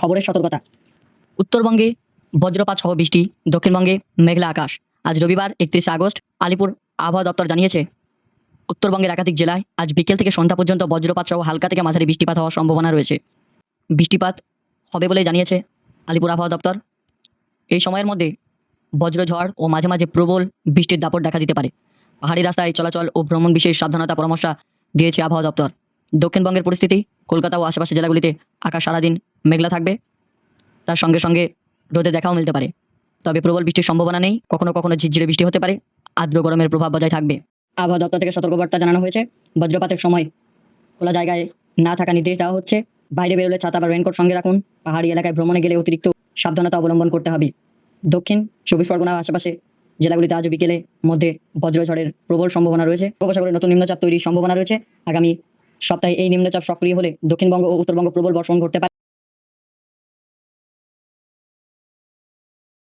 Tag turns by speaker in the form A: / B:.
A: খবরের সতর্কতা। উত্তরবঙ্গে বজ্রপাত সহ বৃষ্টি, দক্ষিণবঙ্গে মেঘলা আকাশ। আজ রবিবার একত্রিশে আগস্ট আলিপুর আবহাওয়া দপ্তর জানিয়েছে, উত্তরবঙ্গের একাধিক জেলায় আজ বিকেল থেকে সন্ধ্যা পর্যন্ত বজ্রপাত সহ হালকা থেকে মাঝারি বৃষ্টিপাত হওয়ার সম্ভাবনা রয়েছে। বৃষ্টিপাত হবে বলে জানিয়েছে আলিপুর আবহাওয়া দপ্তর। এই সময়ের মধ্যে বজ্রঝড় ও মাঝে মাঝে প্রবল বৃষ্টির দাপট দেখা দিতে পারে। পাহাড়ি রাস্তায় চলাচল ও ভ্রমণ বিশেষ সাবধানতা পরামর্শ দিয়েছে আবহাওয়া দপ্তর। দক্ষিণবঙ্গের পরিস্থিতি, কলকাতা ও আশেপাশের জেলাগুলিতে আকাশ সারাদিন মেঘলা থাকবে। তার সঙ্গে সঙ্গে রোদে দেখাও মিলতে পারে। তবে প্রবল বৃষ্টির সম্ভাবনা নেই। কখনো কখনো ঝিরঝিরে বৃষ্টি হতে পারে। আর্দ্র গরমের প্রভাব বজায় থাকবে। আবহাওয়া দপ্তর থেকে সতর্কবার্তা জানানো হয়েছে। বজ্রপাতের সময় খোলা জায়গায় না থাকা নির্দেশ দেওয়া হচ্ছে। বাইরে বেরোলে ছাতা বা রেনকোট সঙ্গে রাখুন। পাহাড়ি এলাকায় ভ্রমণে গেলে অতিরিক্ত সাবধানতা অবলম্বন করতে হবে। দক্ষিণ চব্বিশ পরগনার আশেপাশে জেলাগুলিতে আজ বিকেলে মধ্যে বজ্রঝড়ের প্রবল সম্ভাবনা রয়েছে। বঙ্গোপসাগরে নতুন নিম্নচাপ তৈরির সম্ভাবনা রয়েছে। আগামী সপ্তাহে এই নিম্নচাপ সক্রিয় হলে দক্ষিণবঙ্গ ও উত্তরবঙ্গ প্রবল বর্ষণ ঘটতে পারে।